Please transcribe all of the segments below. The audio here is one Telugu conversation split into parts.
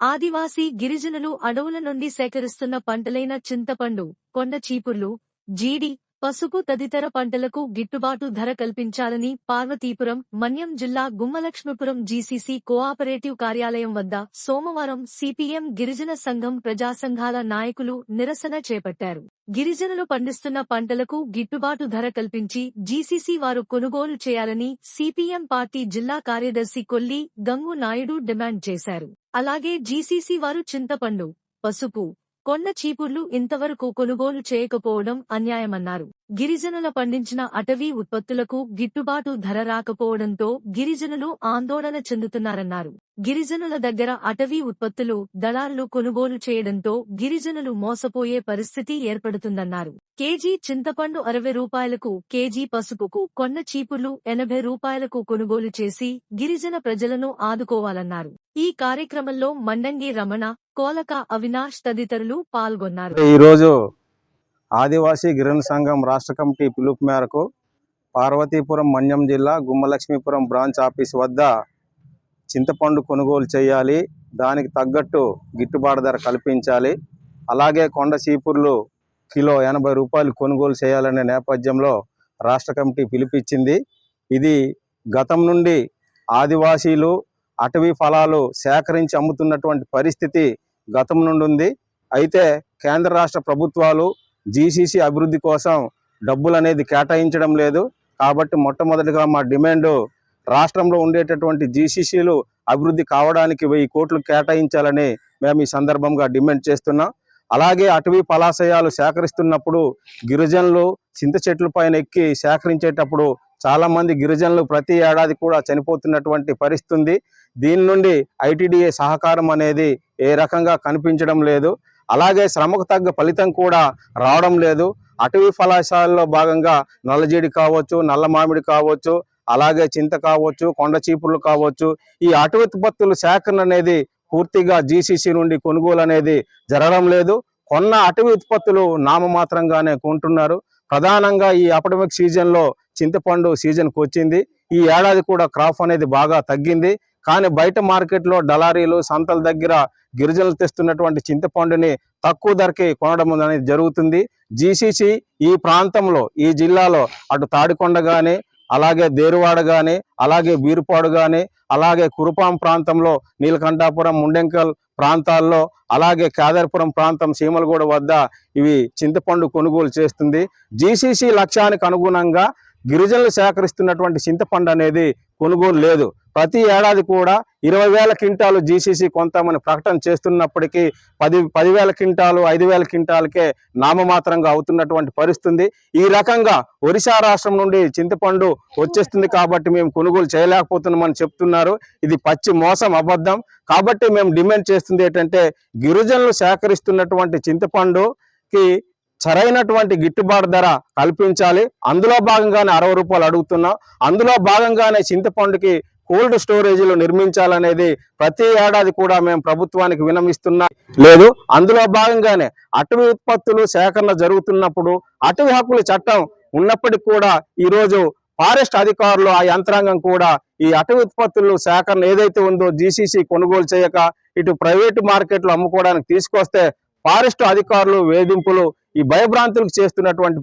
ఆదివాసీ గిరిజనులు అడవుల నుండి సేకరిస్తున్న పంటలైన చింతపండు కొండ చీపుర్లు జీడి పసుపు తదితర పంటలకు గిట్టుబాటు ధర కల్పించాలని పార్వతీపురం మన్యం జిల్లా గుమ్మలక్ష్మీపురం జీసీసీ కోఆపరేటివ్ కార్యాలయం వద్ద సోమవారం సిపిఎం గిరిజన సంఘం ప్రజా సంఘాల నాయకులు నిరసన చేపట్టారు. గిరిజనులు పండిస్తున్న పంటలకు గిట్టుబాటు ధర కల్పించి జీసీసీ వారు కొనుగోలు చేయాలని సిపిఎం పార్టీ జిల్లా కార్యదర్శి కొల్లి గంగు నాయుడు డిమాండ్ చేశారు. అలాగే జీసీసీ వారు చింతపండు పసుపు కొండ చీపుర్లు ఇంతవరకు కొనుగోలు చేయకపోవడం అన్యాయమన్నారు. గిరిజనుల పండించిన అటవీ ఉత్పత్తులకు గిట్టుబాటు ధర రాకపోవడంతో గిరిజనులు ఆందోళన చెందుతున్నారన్నారు. గిరిజనుల దగ్గర అటవీ ఉత్పత్తులు దళారులు కొనుగోలు చేయడంతో గిరిజనులు మోసపోయే పరిస్థితి ఏర్పడుతుందన్నారు. కేజీ చింతపండు అరవై రూపాయలకు కేజీ పసుపుకు కొండ చీపుర్లు ఎనభై రూపాయలకు కొనుగోలు చేసి గిరిజన ప్రజలను ఆదుకోవాలన్నారు. ఈ కార్యక్రమంలో మండంగి రమణ కోలక అవినాష్ తదితరులు పాల్గొన్నారు. ఈరోజు ఆదివాసీ గిరిజన సంఘం రాష్ట్ర కమిటీ పిలుపు మేరకు పార్వతీపురం మన్యం జిల్లా గుమ్మలక్ష్మీపురం బ్రాంచ్ ఆఫీస్ వద్ద చింతపండు కొనుగోలు చేయాలి. దానికి తగ్గట్టు గిట్టుబాటు ధర కల్పించాలి. అలాగే కొండ సీపుర్లు కిలో ఎనభై రూపాయలు కొనుగోలు చేయాలనే నేపథ్యంలో రాష్ట్ర కమిటీ పిలిపించింది. ఇది గతం నుండి ఆదివాసీలు అటవీ ఫలాలు సేకరించి అమ్ముతున్నటువంటి పరిస్థితి గతం నుండి ఉంది అయితే కేంద్ర రాష్ట్ర ప్రభుత్వాలు జీసీసీ అభివృద్ధి కోసం డబ్బులు అనేది కేటాయించడం లేదు. కాబట్టి మొట్టమొదటిగా మా డిమాండ్ రాష్ట్రంలో ఉండేటటువంటి జీసీసీలు అభివృద్ధి కావడానికి వెయ్యి కోట్లు కేటాయించాలని మేము ఈ సందర్భంగా డిమాండ్ చేస్తున్నాం. అలాగే అటవీ పలాశయాలు సేకరిస్తున్నప్పుడు గిరిజనులు చింత చెట్ల పైన ఎక్కి సేకరించేటప్పుడు చాలామంది గిరిజనులు ప్రతి ఏడాది కూడా చనిపోతున్నటువంటి పరిస్థితుంది. దీని నుండి ఐటీడీఏ సహకారం అనేది ఏ రకంగా కనిపించడం లేదు. అలాగే శ్రమకు తగ్గ ఫలితం కూడా రావడం లేదు. అటవీ ఫలాశాలలో భాగంగా నల్లజీడి కావచ్చు నల్ల మామిడి కావచ్చు అలాగే చింత కావచ్చు కొండ చీపుర్లు కావచ్చు ఈ అటవీ ఉత్పత్తుల సేకరణ అనేది పూర్తిగా జీసీసీ నుండి కొనుగోలు అనేది జరగడం లేదు. కొన్న అటవీ ఉత్పత్తులు నామమాత్రంగానే కొంటున్నారు. ప్రధానంగా ఈ అపడమిక్ సీజన్లో చింతపండు సీజన్కి వచ్చింది. ఈ ఏడాది కూడా క్రాప్ అనేది బాగా తగ్గింది. కానీ బయట మార్కెట్లో డలారీలు సంతల దగ్గర గిరిజనులు తెస్తున్నటువంటి చింతపండుని తక్కువ ధరకి కొనడం అనేది జరుగుతుంది. జీసీసీ ఈ ప్రాంతంలో ఈ జిల్లాలో అటు తాడికొండ కానీ అలాగే దేరువాడ కానీ అలాగే బీరుపాడు కానీ అలాగే కురుపాం ప్రాంతంలో నీలకంఠాపురం ముండెంకల్ ప్రాంతాల్లో అలాగే కాదర్పురం ప్రాంతం సీమలగూడ వద్ద ఇవి చింతపండు కొనుగోలు చేస్తుంది. జీసీసీ లక్ష్యానికి అనుగుణంగా గిరిజనులు సేకరిస్తున్నటువంటి చింతపండు అనేది కొనుగోలు లేదు. ప్రతి ఏడాది కూడా ఇరవై వేల క్వింటాలు జీసీసీ కొంతమని ప్రకటన చేస్తున్నప్పటికీ పది పదివేల క్వింటాలు ఐదు వేల క్వింటాలకే నామమాత్రంగా అవుతున్నటువంటి పరిస్థితుంది. ఈ రకంగా ఒరిస్సా రాష్ట్రం నుండి చింతపండు వచ్చేస్తుంది కాబట్టి మేము కొనుగోలు చేయలేకపోతున్నామని చెప్తున్నారు. ఇది పచ్చి మోసం అబద్ధం. కాబట్టి మేము డిమాండ్ చేస్తుంది ఏంటంటే గిరిజనులు సేకరిస్తున్నటువంటి చింతపండుకి సరైనటువంటి గిట్టుబాటు ధర కల్పించాలి. అందులో భాగంగానే అరవై రూపాయలు అడుగుతున్నాం. అందులో భాగంగానే చింతపండుకి కోల్డ్ స్టోరేజీలు నిర్మించాలనేది ప్రతి ఏడాది కూడా మేము ప్రభుత్వానికి వినమిస్తున్నా. లేదు అందులో భాగంగానే అటవీ ఉత్పత్తులు సేకరణ జరుగుతున్నప్పుడు అటవీ హక్కుల చట్టం ఉన్నప్పటికీ కూడా ఈరోజు ఫారెస్ట్ అధికారులు ఆ యంత్రాంగం కూడా ఈ అటవీ ఉత్పత్తులు సేకరణ ఏదైతే ఉందో జీసీసీ కొనుగోలు చేయక ఇటు ప్రైవేటు మార్కెట్లో అమ్ముకోవడానికి తీసుకొస్తే ఫారెస్ట్ అధికారులు వేధింపులు ఈ భయభ్రాంతులకు చేస్తున్నటువంటి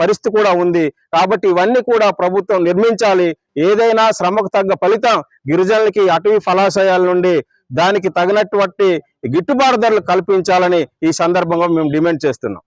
పరిస్థితి కూడా ఉంది. కాబట్టి ఇవన్నీ కూడా ప్రభుత్వం నిర్మించాలి. ఏదైనా శ్రమకు తగ్గ ఫలితం గిరిజనులకి అటవీ ఫలాశయాల నుండి దానికి తగినటువంటి గిట్టుబాటు ధరలు కల్పించాలని ఈ సందర్భంగా మేము డిమాండ్ చేస్తున్నాం.